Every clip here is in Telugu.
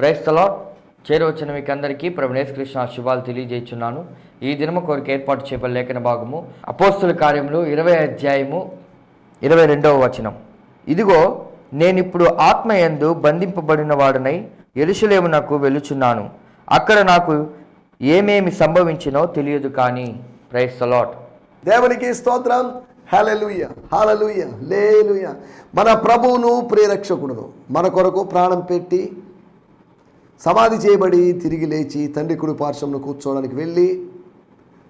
క్రైస్తలో చేరవచ్చిన మీకు అందరికీ ప్రభునేశ్ కృష్ణ శుభాలు తెలియజేస్తున్నాను ఈ దినము కొరకు ఏర్పాటు చేయబడిన లేఖన భాగము అపోస్తుల కార్యములు ఇరవై అధ్యాయము ఇరవై రెండవ వచనం. ఇదిగో నేనిప్పుడు ఆత్మయందు బంధింపబడిన వాడునై ఎరుషులేమునకు వెలుచున్నాను అక్కడ నాకు ఏమేమి సంభవించినో తెలియదు కానీ ప్రైస్ అలాట్ దేవునికి స్తోత్రం. హలలుయ హలలుయ లేలుయ మన ప్రభువును ప్రేరక్షకుడును మన కొరకు ప్రాణం పెట్టి సమాధి చేయబడి తిరిగి లేచి తండ్రి కుడి పార్శ్వమును కూర్చోవడానికి వెళ్ళి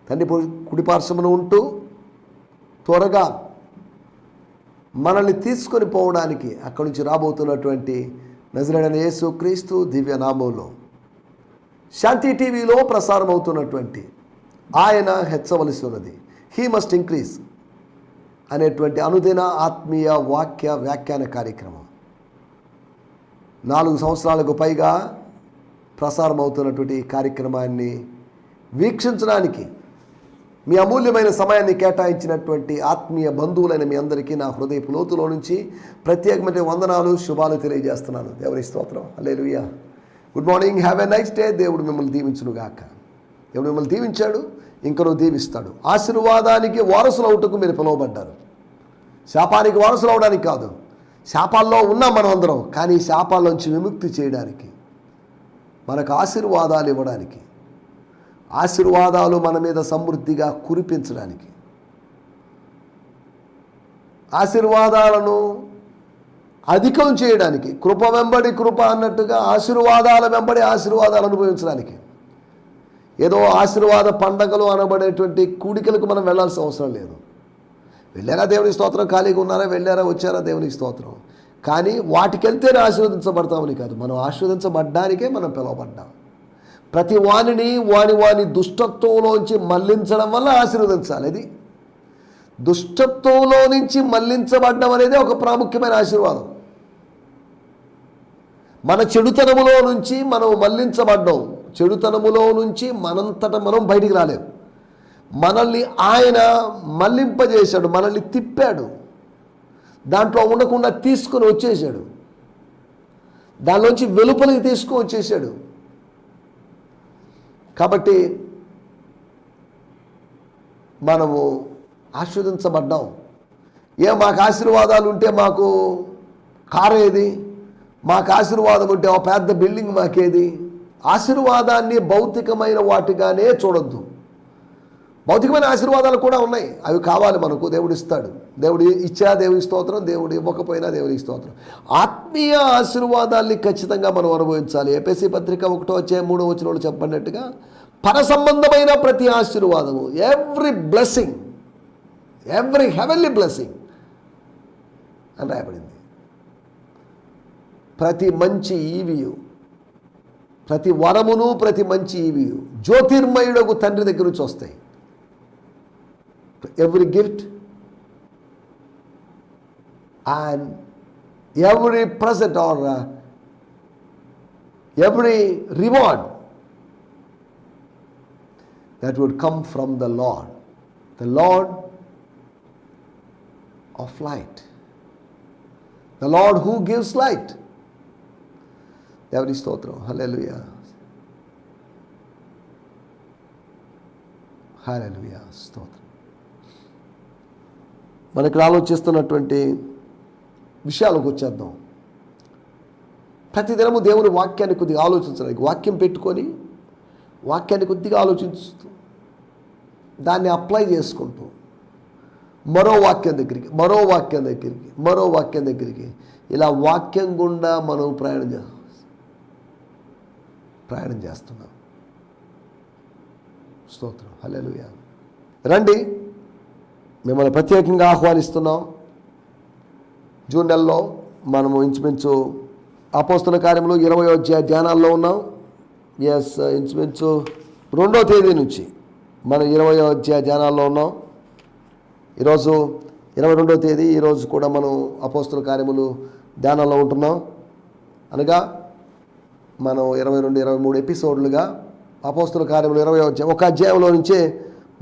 తండ్రి పు- కుడి పార్శ్వమును ఉంటూ త్వరగా మనల్ని తీసుకొని పోవడానికి అక్కడి నుంచి రాబోతున్నటువంటి నజరడన యేసు క్రీస్తు దివ్యనామంలో శాంతి టీవీలో ప్రసారం అవుతున్నటువంటి ఆయన హెచ్చవలసి ఉన్నది హీ మస్ట్ ఇంక్రీజ్ అనేటువంటి అనుదిన ఆత్మీయ వాక్య వ్యాఖ్యాన కార్యక్రమం. నాలుగు సంవత్సరాలకు పైగా ప్రసారం అవుతున్నటువంటి ఈ కార్యక్రమాన్ని వీక్షించడానికి మీ అమూల్యమైన సమయాన్ని కేటాయించినటువంటి ఆత్మీయ బంధువులైన మీ అందరికీ నా హృదయపు లోతులో నుంచి ప్రత్యేకమైన వందనాలు శుభాలు తెలియజేస్తున్నాను. దేవుని స్తోత్రం. Hallelujah good morning. Have a nice day. దేవుడు మిమ్మల్ని దీవించునుగాక దేవుడు మిమ్మల్ని దీవించాడు ఇంకను దీవిస్తాడు. ఆశీర్వాదానికి వారసులు అవుటకు మీరు పిలువబడ్డారు. శాపానికి వారసులు అవడానికి కాదు శాపాల్లో ఉన్నాం మనం అందరం కానీ శాపాల్లోంచి విముక్తి చేయడానికి. మనకు ఆశీర్వాదాలు ఇవ్వడానికి ఆశీర్వాదాలు మన మీద సమృద్ధిగా కురిపించడానికి ఆశీర్వాదాలను అధికం చేయడానికి కృప వెంబడి కృప అన్నట్టుగా ఆశీర్వాదాల వెంబడి ఆశీర్వాదాలు అనుభవించడానికి ఏదో ఆశీర్వాద పండగలు అనబడేటువంటి కూడికలకు మనం వెళ్ళాల్సిన అవసరం లేదు. వెళ్ళారా దేవునికి స్తోత్రం? ఖాళీగా ఉన్నారా? వెళ్ళారా? వచ్చారా? దేవునికి స్తోత్రం. కానీ వాటికెళ్తేనే ఆశీర్వదించబడతామని కాదు. మనం ఆశీర్వదించబడ్డానికే మనం పిలువబడ్డాం. ప్రతి వాణిని వాని వాని దుష్టత్వంలోంచి మళ్ళించడం వల్ల ఆశీర్వదించాలి. అది దుష్టత్వంలో నుంచి మళ్ళించబడ్డం అనేది ఒక ప్రాముఖ్యమైన ఆశీర్వాదం. మన చెడుతనములో నుంచి మనం మళ్ళించబడ్డం. చెడుతనములో నుంచి మనంతట మనం బయటికి రాలేము మనల్ని ఆయన మళ్ళింపజేశాడు మనల్ని తిప్పాడు. దాంట్లో ఉండకుండా తీసుకొని వచ్చేసాడు. దానిలోంచి వెలుపలికి తీసుకొని వచ్చేసాడు. కాబట్టి మనము ఆస్వాదించబడ్డాం ఏ మాకు ఆశీర్వాదాలు ఉంటే మాకు కారు ఏది? మాకు ఆశీర్వాదం ఉంటే ఒక పెద్ద బిల్డింగ్ మాకేది? ఆశీర్వాదాన్ని భౌతికమైన వాటిగానే చూడొద్దు. భౌతికమైన ఆశీర్వాదాలు కూడా ఉన్నాయి. అవి కావాలి మనకు. దేవుడు ఇస్తాడు. దేవుడు ఇచ్చా దేవుని స్తోత్రం దేవుడు ఇవ్వకపోయినా దేవునికి స్తోత్రం. ఆత్మీయ ఆశీర్వాదాల్ని ఖచ్చితంగా మనం అనుభవించాలి. ఏపీసీ పత్రిక ఒకటో వచ్చే మూడో వచ్చిన వాళ్ళు చెప్పన్నట్టుగా పర సంబంధమైన ప్రతి ఆశీర్వాదము every blessing every heavenly blessing అని రాయబడింది. ప్రతి మంచి ఈవియు ప్రతి వరమును ప్రతి మంచి ఈవియు జ్యోతిర్మయుడకు తండ్రి దగ్గర నుంచి వస్తాయి. to every gift and every present or uh, every reward that would come from the Lord, the Lord of light, the Lord who gives light. Every stotra. hallelujah. Hallelujah, Stotra. మనం ఇక్కడ ఆలోచిస్తున్నటువంటి విషయాలకు వచ్చేద్దాం. ప్రతిదినము దేవుని వాక్యాన్ని కొద్దిగా ఆలోచించడానికి వాక్యం పెట్టుకొని వాక్యాన్ని కొద్దిగా ఆలోచిస్తూ దాన్ని అప్లై చేసుకుంటూ మరో వాక్యం దగ్గరికి మరో వాక్యం దగ్గరికి మరో వాక్యం దగ్గరికి ఇలా వాక్యం గుండా మనం ప్రయాణం చే ప్రయాణం చేస్తున్నాం. స్తోత్రం. హలో రండి. మిమ్మల్ని ప్రత్యేకంగా ఆహ్వానిస్తున్నాం. జూన్ నెలలో మనము ఇంచుమించు అపోస్తుల కార్యములు ఇరవై అధ్యాయ ధ్యానాల్లో ఉన్నాం. ఎస్ uh, ఇంచుమించు రెండో తేదీ నుంచి మనం ఇరవై అధ్యాయ ధ్యానాల్లో ఉన్నాం. ఈరోజు ఇరవై రెండో తేదీ ఈరోజు కూడా మనం అపోస్తుల కార్యములు ధ్యానంలో ఉంటున్నాం. అనగా మనం ఇరవై రెండు ఇరవై మూడు ఎపిసోడ్లుగా అపోస్తుల కార్యములు ఇరవై అధ్యాయం ఒక అధ్యాయంలో నుంచే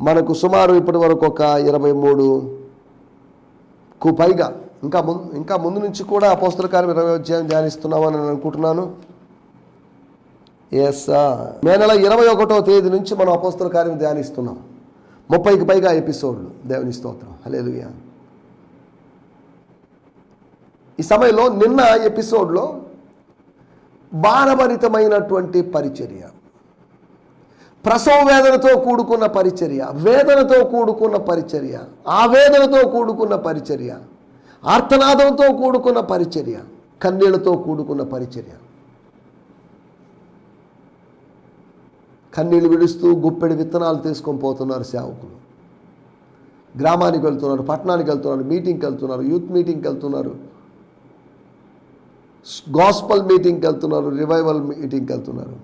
మనకు సుమారు ఇప్పటి వరకు ఒక ఇరవై మూడుకు పైగా ఇంకా ముందు ఇంకా ముందు నుంచి కూడా అపోస్తుల కార్యం ఇరవై అధ్యాయం ధ్యానిస్తున్నామని నేను అనుకుంటున్నాను. ఎస్ మే నెల ఇరవై ఒకటో తేదీ నుంచి మనం అపోస్తుల కార్యం ధ్యానిస్తున్నాం. ముప్పైకి పైగా ఎపిసోడ్లు. దేవుని స్తోత్రం. హల్లెలూయా ఈ సమయంలో నిన్న ఎపిసోడ్లో భారభరితమైనటువంటి పరిచర్య. ప్రసవ వేదనతో కూడుకున్న పరిచర్య వేదనతో కూడుకున్న పరిచర్య ఆవేదనతో కూడుకున్న పరిచర్య ఆర్తనాదంతో కూడుకున్న పరిచర్య కన్నీళ్ళతో కూడుకున్న పరిచర్య. కన్నీళ్ళు విడుస్తూ గుప్పెడి విత్తనాలు తీసుకొని పోతున్నారు సేవకులు. గ్రామానికి వెళ్తున్నారు పట్టణానికి వెళ్తున్నారు మీటింగ్కి వెళ్తున్నారు యూత్ మీటింగ్కి వెళ్తున్నారు. గాస్పల్ మీటింగ్కి వెళ్తున్నారు రివైవల్ మీటింగ్కి వెళ్తున్నారు.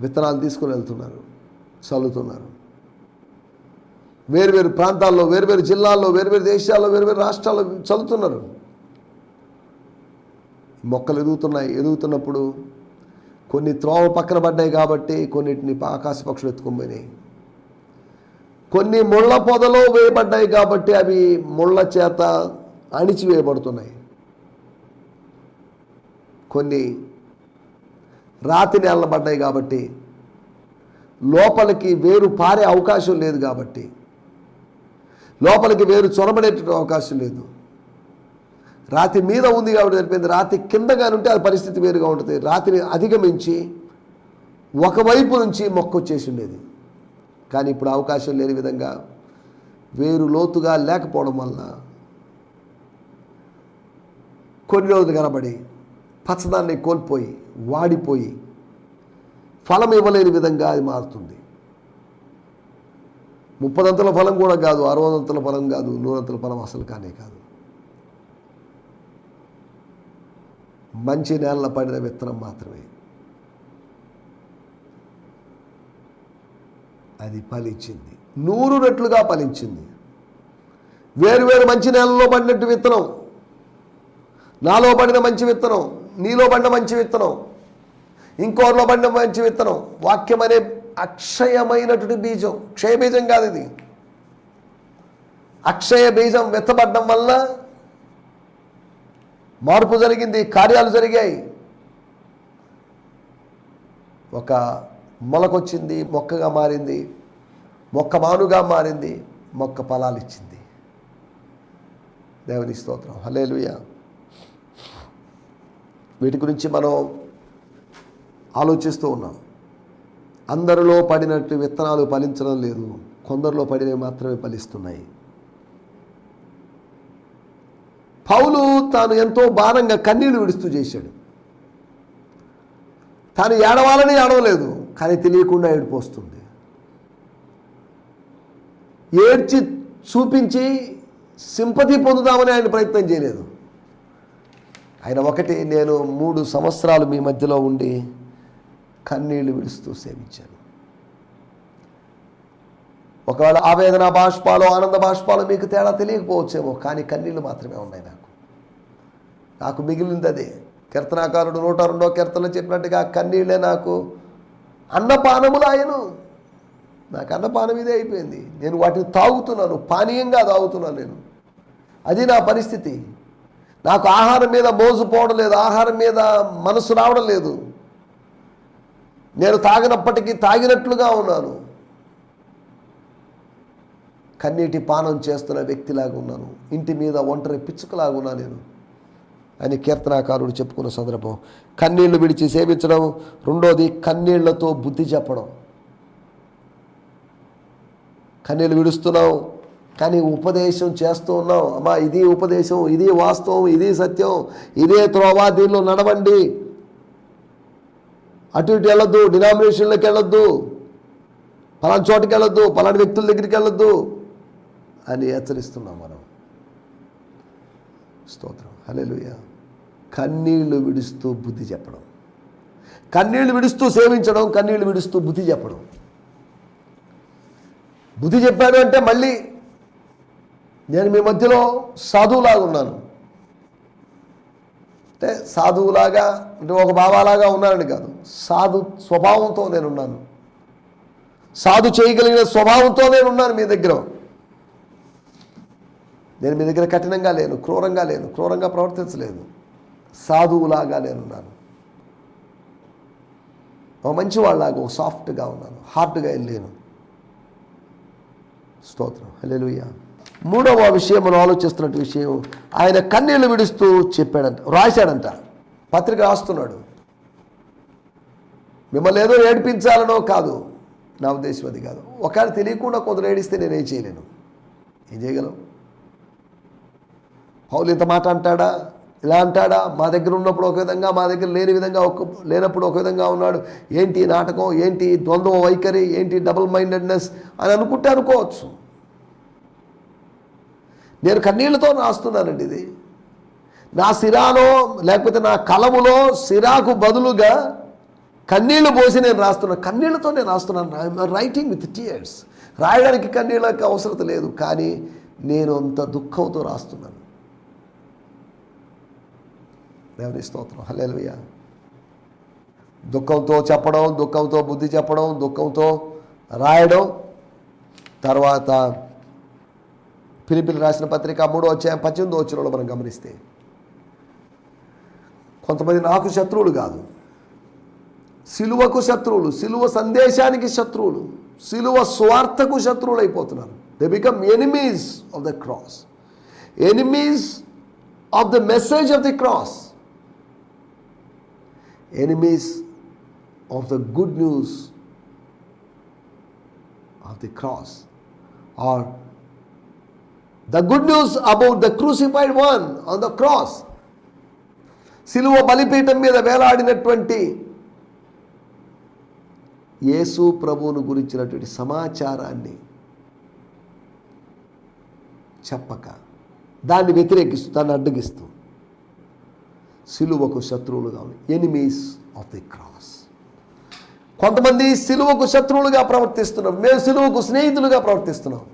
విత్తనాలు తీసుకుని వెళ్తున్నారు చల్లుతున్నారు. వేరువేరు ప్రాంతాల్లో వేరువేరు జిల్లాల్లో వేరువేరు దేశాల్లో వేరువేరు రాష్ట్రాల్లో చల్లుతున్నారు. మొక్కలు ఎదుగుతున్నాయి. ఎదుగుతున్నప్పుడు కొన్ని త్రోవ పక్కన పడ్డాయి కాబట్టి కొన్నిటిని ఆకాశ పక్షులు ఎత్తుకుపోయినాయి కొన్ని ముళ్ళ పొదలో వేయబడ్డాయి కాబట్టి అవి ముళ్ళ చేత అణిచివేయబడుతున్నాయి. కొన్ని రాతి నేలలు పడ్డాయి కాబట్టి లోపలికి వేరు పారే అవకాశం లేదు కాబట్టి లోపలికి వేరు చొరబడేట అవకాశం లేదు. రాతి మీద ఉంది కాబట్టి సరిపోయింది. రాతి కిందగా ఉంటే అది పరిస్థితి వేరుగా ఉంటుంది. రాతిని అధిగమించి ఒకవైపు నుంచి మొక్క వచ్చేసి ఉండేది. కానీ ఇప్పుడు అవకాశం లేని విధంగా వేరు లోతుగా లేకపోవడం వల్ల కొన్ని రోజులు కనబడి పచ్చదాన్ని కోల్పోయి వాడిపోయి ఫలం ఇవ్వలేని విధంగా అది మారుతుంది. ముప్పదంతల ఫలం కూడా కాదు అరవదంతల ఫలం కాదు నూరంతల ఫలం అసలు కానే కాదు. మంచి నేలలో పడిన విత్తనం మాత్రమే. అది ఫలించింది. నూరు రెట్లుగా ఫలించింది. వేరు వేరు మంచి నేలలో పడినట్టు విత్తనం నాలో పడిన మంచి విత్తనం నీలో పడిన మంచి విత్తనం ఇంకోరిలో పడిన మంచి విత్తనం వాక్యం అనే అక్షయమైనటువంటి బీజం క్షయ బీజం కాదు ఇది. అక్షయ బీజం విత్తబడ్డం వల్ల మార్పు జరిగింది కార్యాలు జరిగాయి. ఒక మొలకొచ్చింది మొక్కగా మారింది మొక్క మానుగా మారింది మొక్క ఫలాలు ఇచ్చింది. దేవుని స్తోత్రం. హలేలుయా వీటి గురించి మనం ఆలోచిస్తూ ఉన్నాం. అందరిలో పడినట్టు విత్తనాలు ఫలించడం లేదు. కొందరిలో పడినవి మాత్రమే ఫలిస్తున్నాయి. పౌలు తాను ఎంతో భారంగా కన్నీళ్ళు విడుస్తూ చేశాడు. తాను ఏడవాలని ఏడవలేదు కానీ తెలియకుండా ఏడిపోస్తుంది ఏడ్చి చూపించి సింపతి పొందుదామని ఆయన ప్రయత్నం చేయలేదు. ఆయన ఒకటి నేను మూడు సంవత్సరాలు మీ మధ్యలో ఉండి కన్నీళ్ళు విడుస్తూ సేవించాను. ఒకవేళ ఆవేదన బాష్పాలు ఆనంద బాష్పాలు మీకు తేడా తెలియకపోవచ్చేమో కానీ కన్నీళ్ళు మాత్రమే ఉన్నాయి నాకు. నాకు మిగిలింది అదే కీర్తనాకారుడు నూట రెండో కీర్తనలో చెప్పినట్టుగా కన్నీళ్ళే నాకు అన్నపానములు ఆయను. నాకు అన్నపానం ఇదే అయిపోయింది. నేను వాటిని తాగుతున్నాను పానీయంగా తాగుతున్నాను నేను. అది నా పరిస్థితి. నాకు ఆహారం మీద మోజు పోవడం లేదు ఆహారం మీద మనసు రావడం లేదు. నేను తాగినప్పటికీ తాగినట్లుగా ఉన్నాను. కన్నీటి పానం చేస్తున్న వ్యక్తిలాగా ఉన్నాను. ఇంటి మీద ఒంటరి పిచ్చుకలాగా ఉన్నాను నేను. అని కీర్తనాకారుడు చెప్పుకున్న సందర్భం. కన్నీళ్ళు విడిచి సేవించడం రెండోది కన్నీళ్ళతో బుద్ధి చెప్పడం. కన్నీళ్ళు విడుస్తున్నావు కానీ ఉపదేశం చేస్తూ ఉన్నాం అమ్మా ఇది ఉపదేశం ఇది వాస్తవం ఇది సత్యం ఇదే త్రోవా దీనిలో నడవండి. అటు ఇటు వెళ్ళొద్దు డినామినేషన్లోకి వెళ్ళొద్దు పలానా చోటుకి వెళ్ళొద్దు పలానా వ్యక్తుల దగ్గరికి వెళ్ళొద్దు అని హెచ్చరిస్తున్నాం మనం. స్తోత్రం. హలేలుయ కన్నీళ్ళు విడుస్తూ బుద్ధి చెప్పడం. కన్నీళ్ళు విడుస్తూ సేవించడం కన్నీళ్ళు విడుస్తూ బుద్ధి చెప్పడం. బుద్ధి చెప్పాడు అంటే మళ్ళీ నేను మీ మధ్యలో సాధువులాగా ఉన్నాను. అంటే సాధువులాగా అంటే ఒక బాబాలాగా ఉన్నానని కాదు. సాధు స్వభావంతో నేను ఉన్నాను సాధు చేయగలిగిన స్వభావంతో నేను ఉన్నాను మీ దగ్గర. నేను మీ దగ్గర కఠినంగా లేను క్రూరంగా లేను క్రూరంగా ప్రవర్తించలేదు. సాధువులాగా నేనున్నాను. ఒక మంచివాళ్ళలాగా ఒక సాఫ్ట్గా ఉన్నాను. హార్డ్గా వెళ్ళాను. స్తోత్రం. హలో మూడవ విషయం మనం ఆలోచిస్తున్నట్టు విషయం ఆయన కన్నీళ్ళు విడుస్తూ చెప్పాడంట రాశాడంట. పత్రిక రాస్తున్నాడు. మిమ్మల్ని ఏదో ఏడిపించాలనో కాదు. నా ఉద్దేశం అది కాదు. ఒకవేళ తెలియకుండా కొందరు ఏడిస్తే నేనేం చేయలేను. ఏం చేయగలం? పౌలు ఇంత మాట అంటాడా? ఇలా అంటాడా? మా దగ్గర ఉన్నప్పుడు ఒక విధంగా మా దగ్గర లేని విధంగా ఒక లేనప్పుడు ఒక విధంగా ఉన్నాడు. ఏంటి నాటకం? ఏంటి ద్వంద్వ వైఖరి? ఏంటి డబుల్ మైండెడ్నెస్ అని అనుకుంటే అనుకోవచ్చు. నేను కన్నీళ్ళతో రాస్తున్నానండి ఇది. నా సిరాలో లేకపోతే నా కలములో సిరాకు బదులుగా కన్నీళ్ళు పోసి నేను రాస్తున్నాను కన్నీళ్ళతో నేను రాస్తున్నాను. రైటింగ్ విత్ టీయర్స్ రాయడానికి కన్నీళ్ళకి అవసరం లేదు. కానీ నేను అంత దుఃఖంతో రాస్తున్నాను. దేవుని స్తోత్రం. హలేలుయ్య దుఃఖంతో చెప్పడం దుఃఖంతో బుద్ధి చెప్పడం దుఃఖంతో రాయడం తర్వాత పిలిపిలు రాసిన పత్రిక మూడో అధ్యాయం పద్దెనిమిదో వచ్చినలో మనం గమనిస్తే కొంతమంది నాకు శత్రువులు కాదు. సిలువకు శత్రువులు సిలువ సందేశానికి శత్రువులు సిలువ స్వార్థకు శత్రువులు అయిపోతున్నారు they become enemies of the cross enemies of the message of the cross enemies of the good news of the cross are the good news about the crucified one on the cross సిలువ బలిపీఠం మీద వేలాడినటువంటి యేసు ప్రభువును గురించినటువంటి సమాచారాన్ని చెప్పక దాన్ని వ్యతిరేకిస్తూ దాన్ని అడ్డగిస్తూ సిలువకు శత్రువులుగా ఎనిమీస్ ఆఫ్ ది క్రాస్ కొంతమంది సిలువకు శత్రువులుగా ప్రవర్తిస్తున్నాం మేము సిలువకు స్నేహితులుగా ప్రవర్తిస్తున్నాం.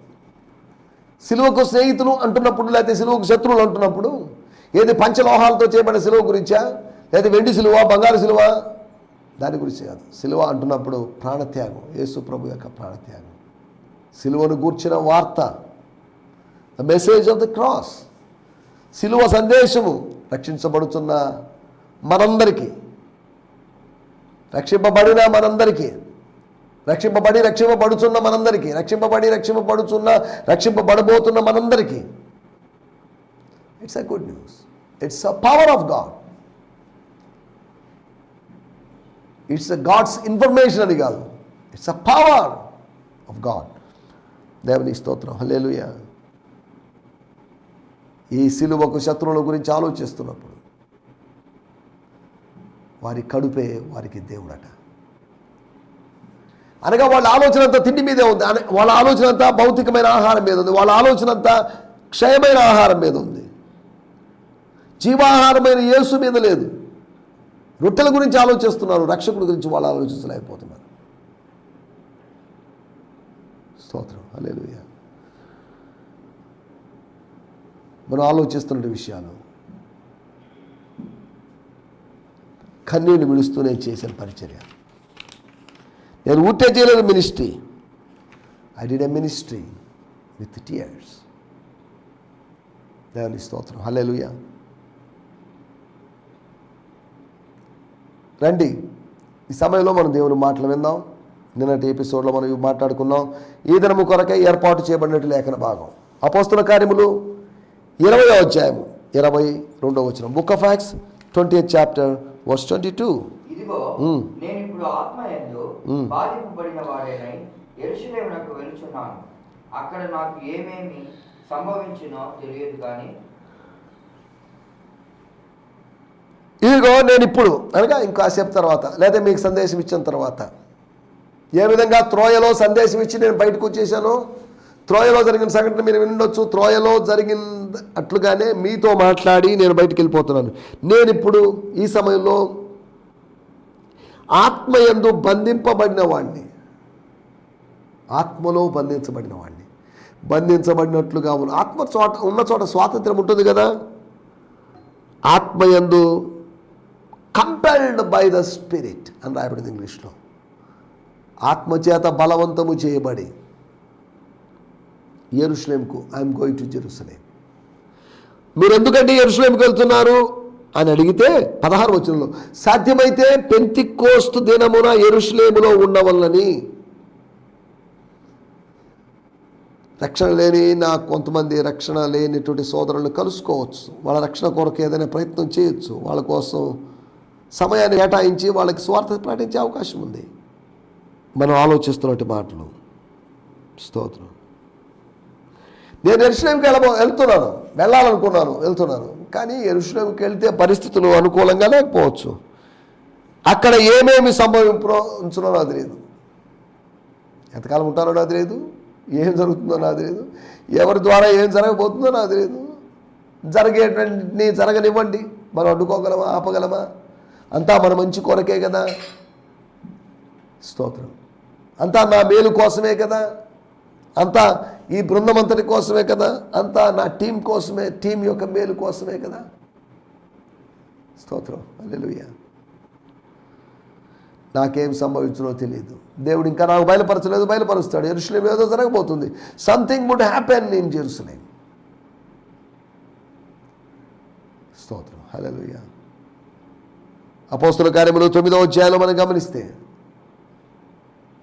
సిలువకు స్నేహితులు అంటున్నప్పుడు లేకపోతే సిలువకు శత్రువులు అంటున్నప్పుడు ఏది పంచలోహాలతో చేయబడిన సిలువ గురించా? లేదా వెండి సిలువ బంగారు సిలువ? దాని గురించి కాదు. సిలువ అంటున్నప్పుడు ప్రాణత్యాగం యేసు ప్రభు యొక్క ప్రాణత్యాగం. సిలువను గూర్చిన వార్త the message of the cross. సిలువ సందేశము రక్షించబడుతున్న మనందరికీ రక్షింపబడిన మనందరికీ రక్షింపబడి రక్షింపబడుచున్న మనందరికీ. రక్షింపబడి రక్షింపబడుచున్న రక్షింపబడబోతున్న మనందరికీ. It's a good news it's a power of God it's a God's information అని కాదు. It's a power of God దేవుని స్తోత్రం. హలేలుయ ఈ సిలువకు శత్రువుల గురించి ఆలోచిస్తున్నప్పుడు వారి కడుపే వారికి దేవుడట. అనగా వాళ్ళ ఆలోచన అంతా తిండి మీదే ఉంది. వాళ్ళ ఆలోచన అంతా భౌతికమైన ఆహారం మీద ఉంది. వాళ్ళ ఆలోచన అంతా క్షయమైన ఆహారం మీద ఉంది. జీవాహారమైన యేసు మీద లేదు. రొట్టెల గురించి ఆలోచిస్తున్నారు. రక్షకుడి గురించి వాళ్ళు ఆలోచించలేకపోతున్నారు. స్తోత్రం. అలేదు మనం ఆలోచిస్తున్న విషయాలు కన్నీళ్ళు విడుస్తూ నేను చేసిన పరిచర్య. నేను ఊటే చేయలేదు ministry. I did a ministry with tears దేవుని స్తోత్రం. హల్లెలూయా రండి. ఈ సమయంలో మనం దేవుని మాటలు విందాం. నిన్నటి ఎపిసోడ్లో మనం ఇవి మాట్లాడుకున్నాం. ఈ దినము కొరకై ఏర్పాటు చేయబడినట్టు లేఖన భాగం. అపోస్తుల కార్యములు ఇరవై అధ్యాయము ఇరవై రెండవ వచ్చిన book of Acts twenty eighth chapter verse twenty two ఇప్పుడు. బాధింపబడిన వాడేనై వెలుచున్నాను అక్కడ నాకు ఏమేమి సంభవించునో తెలియదు కానీ ఇదిగో నేను ఇప్పుడు అనగా ఇంకాసేపు తర్వాత లేదా మీకు సందేశం ఇచ్చిన తర్వాత. ఏ విధంగా త్రోయలో సందేశం ఇచ్చి నేను బయటకు వచ్చేసానో? త్రోయలో జరిగిన సంఘటన మీరు వినుండొచ్చు త్రోయలో జరిగిన అట్లుగానే మీతో మాట్లాడి నేను బయటికి వెళ్ళిపోతున్నాను. నేను ఇప్పుడు ఈ సమయంలో ఆత్మయందు బంధింపబడిన వాడిని ఆత్మలో బంధించబడిన వాడిని బంధించబడినట్లుగా ఉన్న ఆత్మ చోట ఉన్న చోట స్వాతంత్రం ఉంటుంది కదా. ఆత్మయందు కంపెల్డ్ బై ద స్పిరిట్ అని రాయబడింది ఇంగ్లీష్లో. ఆత్మచేత బలవంతము చేయబడి ఎరుషలేంకు ఐఎమ్ గోయింగ్ టు జెరూసలేం మీరు ఎందుకంటే ఎరుసలేంకి వెళ్తున్నారు? అని అడిగితే పదహారు వచనంలో సాధ్యమైతే పెంతికోస్తు దినమున ఎరుషులేములో ఉండవల్లని. రక్షణ లేని నా కొంతమంది రక్షణ లేనిటువంటి సోదరులను కలుసుకోవచ్చు. వాళ్ళ రక్షణ కొరకు ఏదైనా ప్రయత్నం చేయొచ్చు. వాళ్ళ కోసం సమయాన్ని కేటాయించి వాళ్ళకి స్వార్థ ప్రకటించే అవకాశం ఉంది. మనం ఆలోచిస్తున్నట్టు మాటలు. స్తోత్రం. నేను ఎరుసలేంకి వెళ్ళబో వెళ్తున్నాను. వెళ్ళాలనుకున్నాను. వెళ్తున్నాను. కానీ ఎరుసలేంకి వెళ్తే పరిస్థితులు అనుకూలంగా లేకపోవచ్చు. అక్కడ ఏమేమి సంభవించో నాకు తెలియదు. ఎంతకాలం ఉంటానో నాకు తెలియదు. ఏం జరుగుతుందో నాకు తెలియదు. ఎవరి ద్వారా ఏం జరగబోతుందో నాకు తెలియదు. జరిగేటువంటి జరగనివ్వండి. మనం అడ్డుకోగలమా? ఆపగలమా? అంతా మన మంచి కొరకే కదా. స్తోత్రం. అంతా నా మేలు కోసమే కదా. అంతా ఈ బృందం అంతటి కోసమే కదా? అంతా నా టీం కోసమే టీం యొక్క మేలు కోసమే కదా? స్తోత్రం. అల్లెలుయ్య నాకేం సంభవించునో తెలియదు. దేవుడు ఇంకా నాకు బయలుపరచలేదు బయలుపరుస్తాడు. ఎరుసలేం ఏదో జరగబోతుంది. Something would happen in Jerusalem స్తోత్రం. హల్లెలూయా. అపోస్తుల కార్యములు తొమ్మిదో అధ్యాయంలో మనం గమనిస్తే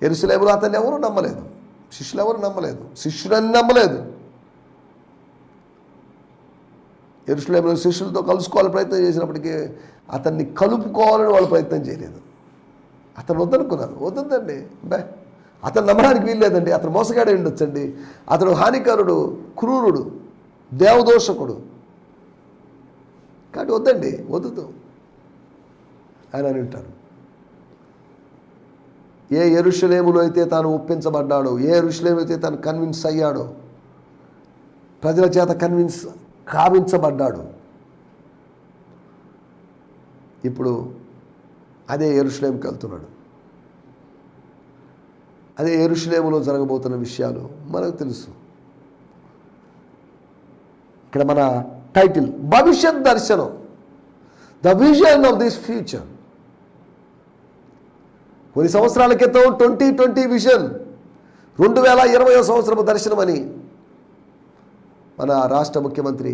ఎరుసలేములో అతన్ని ఎవరూ నమ్మలేదు. శిష్యులు ఎవరు నమ్మలేదు? శిష్యుడని నమ్మలేదు. ఎరుసలేములో శిష్యులతో కలుసుకోవాలని ప్రయత్నం చేసినప్పటికీ అతన్ని కలుపుకోవాలని వాళ్ళు ప్రయత్నం చేయలేదు. అతను వద్దనుకున్నారు వద్దండి బే అతను నమ్మడానికి వీల్లేదండి. అతను మోసగాడే ఉండొచ్చండి. అతను హానికరుడు క్రూరుడు దేవదోషకుడు. కాబట్టి వద్దండి. వద్దు. అని అని ఉంటారు ఏ ఎరుషలేములో అయితే తాను ఒప్పించబడ్డాడో ఏ ఎరుషలేము అయితే తాను కన్విన్స్ అయ్యాడో ప్రజల చేత కన్విన్స్ కావించబడ్డాడు ఇప్పుడు అదే ఎరుషలేంకి వెళ్తున్నాడు. అదే ఎరుషులేములో జరగబోతున్న విషయాలు మనకు తెలుసు. ఇక్కడ మన టైటిల్ భవిష్యత్ దర్శనం. The vision of this future కొన్ని సంవత్సరాల క్రితం ట్వంటీ ట్వంటీ విజన్ రెండు వేల ఇరవయో సంవత్సరపు దర్శనమని మన రాష్ట్ర ముఖ్యమంత్రి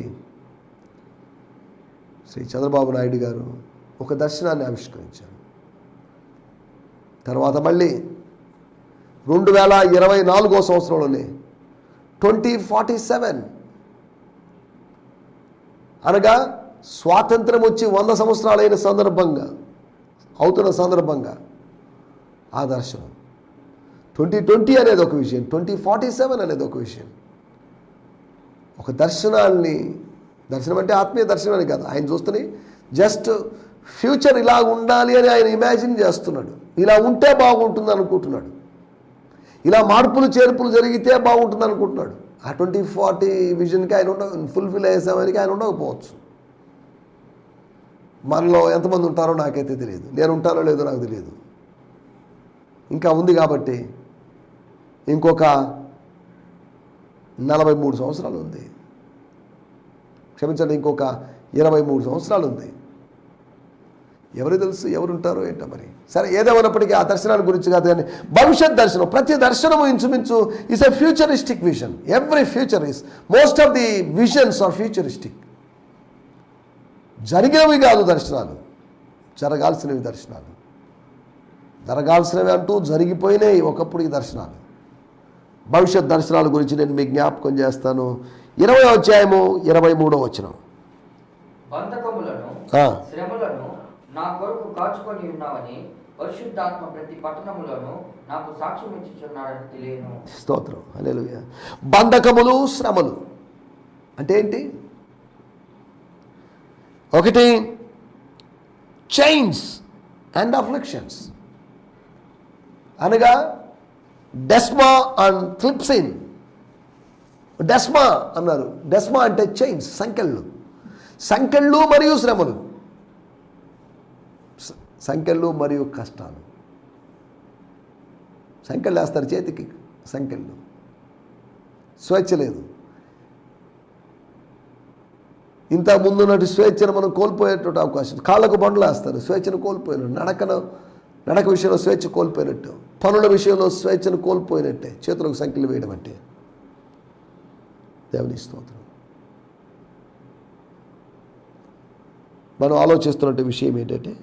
శ్రీ చంద్రబాబు నాయుడు గారు ఒక దర్శనాన్ని ఆవిష్కరించారు. తర్వాత మళ్ళీ రెండు వేల ఇరవై నాలుగో సంవత్సరంలోనే ట్వంటీ ఫార్టీ సెవెన్ అనగా స్వాతంత్రం వచ్చి వంద సంవత్సరాలైన సందర్భంగా అవుతున్న సందర్భంగా ఆ దర్శనం ట్వంటీ ట్వంటీ అనేది ఒక విషయం ట్వంటీ ఫార్టీ సెవెన్ అనేది ఒక విషయం. ఒక దర్శనాల్ని దర్శనం అంటే ఆత్మీయ దర్శనం అని కాదు ఆయన చూస్తేనే జస్ట్ ఫ్యూచర్ ఇలా ఉండాలి అని ఆయన ఇమాజిన్ చేస్తున్నాడు. ఇలా ఉంటే బాగుంటుంది అనుకుంటున్నాడు. ఇలా మార్పులు చేర్పులు జరిగితే బాగుంటుంది అనుకుంటున్నాడు. ఆ ట్వంటీ ఫార్టీ విజన్కి ఆయన ఉండ ఫుల్ఫిల్ అయ్యే సమయానికి ఆయన ఉండకపోవచ్చు. మనలో ఎంతమంది ఉంటారో నాకైతే తెలియదు. నేను ఉంటానో లేదో నాకు తెలియదు. ఇంకా ఉంది కాబట్టి ఇంకొక నలభై మూడు సంవత్సరాలు ఉంది. క్షమించండి ఇంకొక ఇరవై మూడు సంవత్సరాలు ఉంది. ఎవరు తెలుసు ఎవరు ఉంటారో ఏంటో మరి? సరే ఏదేమైనప్పటికీ ఆ దర్శనాల గురించి కాదు కానీ భవిష్యత్ దర్శనం ప్రతి దర్శనము ఇంచుమించు is a futuristic vision every future is most of the visions are futuristic జరిగినవి కాదు దర్శనాలు జరగాల్సినవి దర్శనాలు. జరగాల్సినవి అంటూ జరిగిపోయినాయి ఒకప్పుడు ఈ దర్శనాలు. భవిష్యత్ దర్శనాల గురించి నేను మీకు జ్ఞాపకం చేస్తాను. ఇరవై అధ్యాయము ఇరవై మూడో వచనం. బంధకములను ఆ. శ్రమలను నా కొరకు కాచుకొని ఉన్నావని పరిశుద్ధాత్మ ప్రతి పట్టణములోను నాకు సాక్ష్యం ఇచ్చుచున్నాడని తెలియను. స్తోత్రం. హల్లెలూయా. బంధకములు శ్రమలు. అంటే ఏంటి? ఒకటి చైన్స్ అండ్ అఫ్లిక్షన్స్ అనగా డెస్మా అండ్ క్లిప్సిన్ డెస్మా అన్నారు. డెస్మా అంటే చైన్స్ సంకెళ్ళు. సంకెళ్ళు మరియు శ్రమలు. సంకెళ్ళు మరియు కష్టాలు. సంకెళ్ళు వేస్తారు చేతికి సంకెళ్ళు. స్వేచ్ఛ లేదు. ఇంత ముందున్నట్టు స్వేచ్ఛను మనం కోల్పోయేటువంటి అవకాశం కాళ్ళకు బండ్లు వేస్తారు. స్వేచ్ఛను కోల్పోయారు. నడకను నడక విషయంలో స్వేచ్ఛ కోల్పోయినట్టు పనుల విషయంలో స్వేచ్ఛను కోల్పోయినట్టే చేతులకు సంఖ్యలు వేయడం అంటే. దేవుని స్తోత్రం. మనం ఆలోచిస్తున్న విషయం ఏంటంటే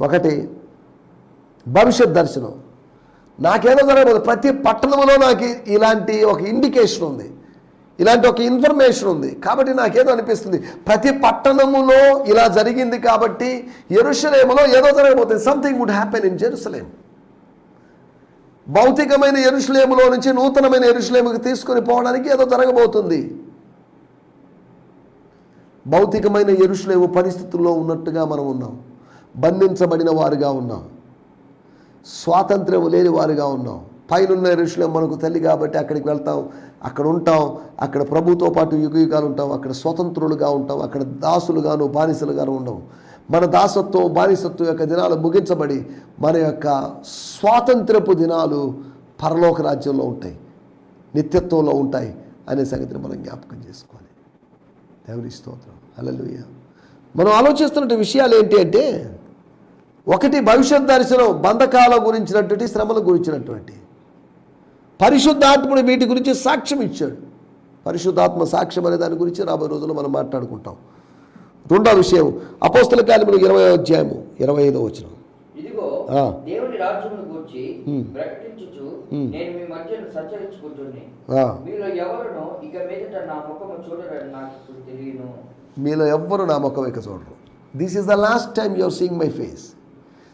ఒకటి భవిష్యత్ దర్శనం. నాకేదో జరగదు ప్రతి పట్టణంలో నాకు ఇలాంటి ఒక ఇండికేషన్ ఉంది. ఇలాంటి ఒక ఇన్ఫర్మేషన్ ఉంది. కాబట్టి నాకేదో అనిపిస్తుంది. ప్రతి పట్టణములో ఇలా జరిగింది కాబట్టి ఎరుషలేములో ఏదో జరగబోతుంది. Something would happen in Jerusalem భౌతికమైన ఎరుషలేములో నుంచి నూతనమైన ఎరుషలేముకి తీసుకొని పోవడానికి ఏదో జరగబోతుంది. భౌతికమైన ఎరుషలేము పరిస్థితుల్లో ఉన్నట్టుగా మనం ఉన్నాం. బంధించబడిన వారుగా ఉన్నాం. స్వాతంత్ర్యం లేని వారుగా ఉన్నాం. పైనున్న ఎరుషలేం మనకు తల్లి కాబట్టి అక్కడికి వెళ్తాం. అక్కడ ఉంటాం అక్కడ ప్రభుతో పాటు యుగయుగాలు ఉంటాం అక్కడ స్వతంత్రులుగా ఉంటాం అక్కడ దాసులుగాను బానిసలుగాను ఉండవు. మన దాసత్వం బానిసత్వం యొక్క దినాలు ముగించబడి మన యొక్క స్వాతంత్రపు దినాలు పరలోక రాజ్యంలో ఉంటాయి నిత్యత్వంలో ఉంటాయి అనే సంగతిని మనం జ్ఞాపకం చేసుకోవాలి. దేవుని స్తోత్రం. హల్లెలూయా. మనం ఆలోచిస్తున్న విషయాలు ఏంటి అంటే ఒకటి భవిష్యత్ దర్శనం బంధకాల గురించినటువంటి శ్రమల గురించినటువంటి. పరిశుద్ధాత్ముడు వీటి గురించి సాక్ష్యం ఇచ్చాడు. పరిశుద్ధాత్మ సాక్ష్యం అనే దాని గురించి రాబోయే రోజుల్లో మనం మాట్లాడుకుంటాం. రెండో విషయం అపోస్తల కార్యములు ఇరవై అధ్యాయము ఇరవై ఐదో వచ్చిన మీలో ఎవ్వరు నా ముఖం ఇక చూడరు. This is the last time you are seeing my face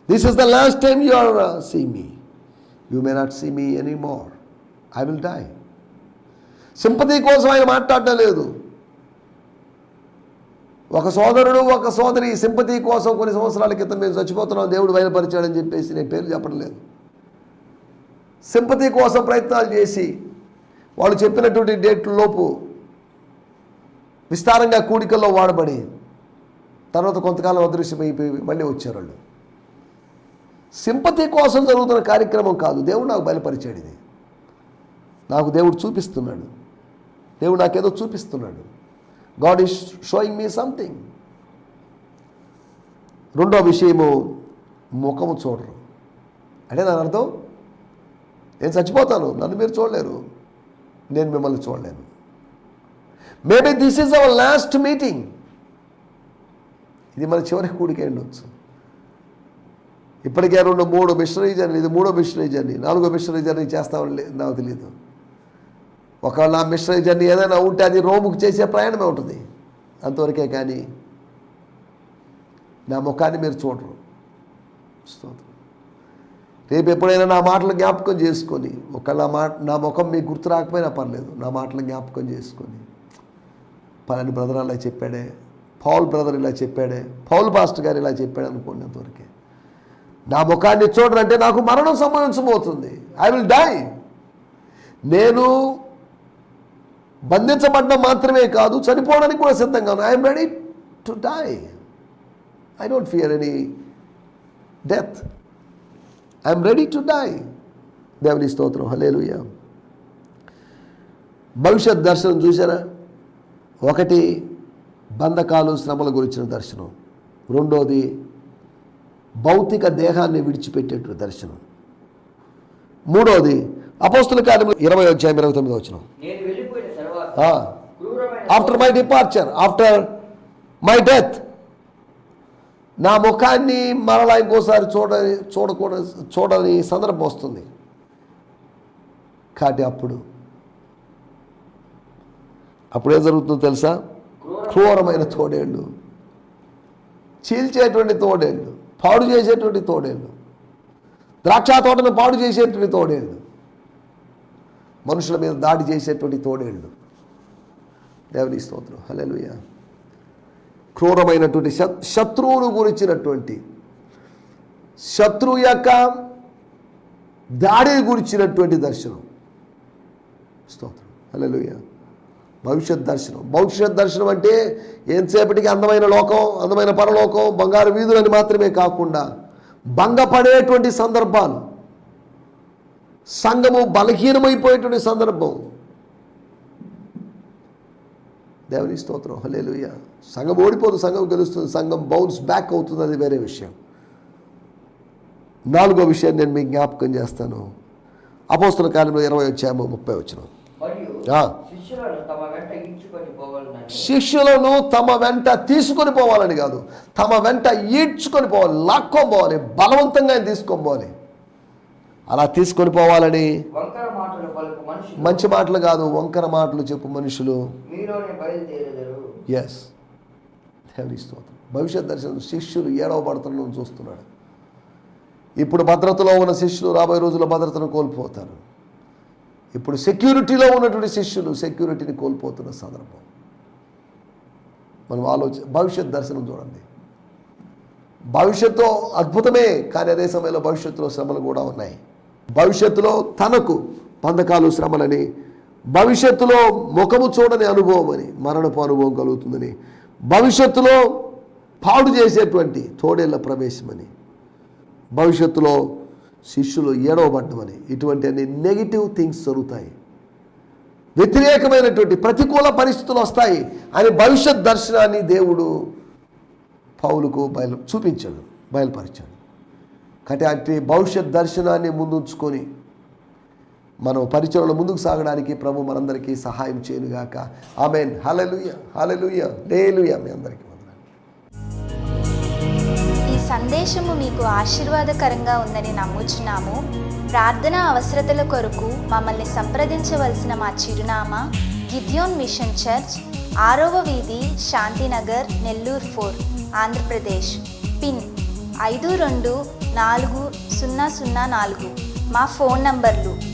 this is the last time you are see me you may not see me any more I will die sympathy కోసం ఆయన మాట్లాడటం లేదు. ఒక సోదరుడు ఒక సోదరి సింపతి కోసం కొన్ని సంవత్సరాల క్రితం మేము చచ్చిపోతున్నాం దేవుడు బయలుపరిచాడని చెప్పేసి నేను పేరు చెప్పడం లేదు. సింపతి కోసం ప్రయత్నాలు చేసి వాళ్ళు చెప్పినటువంటి డేట్ లోపు విస్తారంగా కూడికల్లో వాడబడి తర్వాత కొంతకాలం అదృశ్యమైపోయి మళ్ళీ వచ్చారు వాళ్ళు. సింపతి కోసం జరుగుతున్న కార్యక్రమం కాదు దేవుడు నాకు బయలుపరిచాడు ఇది. నాకు దేవుడు చూపిస్తున్నాడు. దేవుడు నాకేదో చూపిస్తున్నాడు. God is showing me something రెండో విషయము ముఖము చూడరు. అంటే దాని అర్థం నేను చచ్చిపోతాను నన్ను మీరు చూడలేరు. నేను మిమ్మల్ని చూడలేను. Maybe this is our last meeting ఇది మన చివరి కూడికే ఉండొచ్చు. ఇప్పటికే రెండు మూడు మిషనరీ జర్నీ ఇది మూడో మిషనరీ జర్నీ నాలుగో మిషనరీ జర్నీ చేస్తామని నాకు తెలియదు ఒకవేళ నా మిషనరీ జర్నీ ఏదైనా ఉంటే అది రోముకు చేసే ప్రయాణమే ఉంటుంది. అంతవరకే కానీ నా ముఖాన్ని మీరు చూడరు. స్తోత్రం. రేపు ఎప్పుడైనా నా మాటలు జ్ఞాపకం చేసుకొని ఒకవేళ నా మాట నా ముఖం మీకు గుర్తు రాకపోయినా పర్లేదు నా మాటలు జ్ఞాపకం చేసుకొని పలాని బ్రదర్ అలా చెప్పాడే పౌల్ బ్రదర్ ఇలా చెప్పాడే పౌల్ పాస్టర్ గారు ఇలా చెప్పాడు అనుకోండి అంతవరకే. నా ముఖాన్ని చూడరంటే నాకు మరణం సంభవించబోతుంది. ఐ విల్ డై నేను బంధించబడ్డం మాత్రమే కాదు చనిపోవడానికి కూడా సిద్ధంగా ఉన్నాను I'm ready to die I don't fear any death I'm ready to die దేవుని స్తోత్రం. హలేలుయ భవిష్యత్ దర్శనం చూసారా ఒకటి బంధకాలు శ్రమల గురించిన దర్శనం. రెండోది భౌతిక దేహాన్ని విడిచిపెట్టేటువంటి దర్శనం. మూడోది అపోస్తుల కార్యములు ఇరవై అధ్యాయం ఇరవై తొమ్మిది వచ్చిన నేను వెళ్ళిపోయిన తర్వాత క్రూరమైన after my departure after my death నా ముఖాన్ని మరలా ఇంకోసారి చూడని చూడకూడదు చూడని సందర్భం వస్తుంది. కాబట్టి అప్పుడు అప్పుడు ఏం జరుగుతుందో తెలుసా? క్రూరమైన తోడేళ్ళు. చీల్చేటువంటి తోడేళ్ళు. పాడు చేసేటువంటి తోడేళ్ళు. ద్రాక్ష తోటను పాడు చేసేటువంటి తోడేళ్ళు. మనుషుల మీద దాడి చేసేటువంటి తోడేళ్ళు. దేవుని స్తోత్రం. హలెలుయ క్రూరమైనటువంటి శత్ శత్రువును గురించినటువంటి శత్రువు యొక్క దాడిని గురించినటువంటి దర్శనం. స్తోత్రం. హలెలుయ భవిష్యత్ దర్శనం. భవిష్యత్ దర్శనం అంటే ఎంతసేపటికి అందమైన లోకం అందమైన పరలోకం బంగారు వీధులని మాత్రమే కాకుండా భంగపడేటువంటి సందర్భాలు సంఘము బలహీనమైపోయేటువంటి సందర్భం దేవుని స్తోత్రం. హలేలుయ సంఘం ఓడిపోదు సంఘం గెలుస్తుంది సంఘం బౌన్స్ బ్యాక్ అవుతుంది అది వేరే విషయం. నాలుగో విషయం నేను మీకు జ్ఞాపకం చేస్తాను. అపోస్తుల కాలంలో ఇరవై వచ్చాము ముప్పై వచ్చిన శిష్యులను తమ వెంట తీసుకొని పోవాలని కాదు. తమ వెంట ఈడ్చుకొని పోవాలి లాక్కొని పోవాలి బలవంతంగా ఆయన తీసుకొని పోవాలి. అలా తీసుకొని పోవాలని వంకర మాటలు పలుకు మనుషులు మంచి మాటలు కాదు వంకర మాటలు చెప్పు మనుషులు. ఎస్ దేవుని స్తోత్రం. భవిష్యత్ దర్శనం శిష్యులు ఏడవ భద్రతను చూస్తున్నాడు ఇప్పుడు భద్రతలో ఉన్న శిష్యులు రాబోయే రోజుల్లో భద్రతను కోల్పోతారు. ఇప్పుడు సెక్యూరిటీలో ఉన్నటువంటి శిష్యులు సెక్యూరిటీని కోల్పోతున్న సందర్భం. మనం ఆలోచన భవిష్యత్ దర్శనం చూడండి. భవిష్యత్తులో అద్భుతమే కానీ అదే సమయంలో భవిష్యత్తులో శ్రమలు కూడా ఉన్నాయి. భవిష్యత్తులో తనకు పందకాలు శ్రమలని భవిష్యత్తులో ముఖము చూడని అనుభవం అని మరణపు అనుభవం కలుగుతుందని భవిష్యత్తులో పాడు చేసేటువంటి తోడేళ్ళ ప్రవేశమని భవిష్యత్తులో శిష్యులు ఏడవబడ్డమని ఇటువంటి అన్ని నెగిటివ్ థింగ్స్ జరుగుతాయి. వ్యతిరేకమైనటువంటి ప్రతికూల పరిస్థితులు వస్తాయి. అని భవిష్యత్ దర్శనాన్ని దేవుడు పౌలుకు బయలు చూపించాడు బయలుపరిచాడు. కాబట్టి భవిష్యత్ దర్శనాన్ని ముందుంచుకొని మనం పరిచయంలో ముందుకు సాగడానికి ప్రభు మనందరికీ సహాయం చేయనుగాక. ఆమెన్. హలలుయ హలలుయ లేలుయ మీ అందరికీ ఈ సందేశము మీకు ఆశీర్వాదకరంగా ఉందని నమ్ముచున్నాము. ప్రార్థన అవసరతల కొరకు మమ్మల్ని సంప్రదించవలసిన మా చిరునామా గిద్యోన్ మిషన్ చర్చ్ ఆరవ వీధి శాంతినగర్ నెల్లూరు ఫోర్ ఆంధ్రప్రదేశ్. పిన్ ఐదు రెండు నాలుగు సున్నా సున్నా నాలుగు. మా ఫోన్ నంబర్లు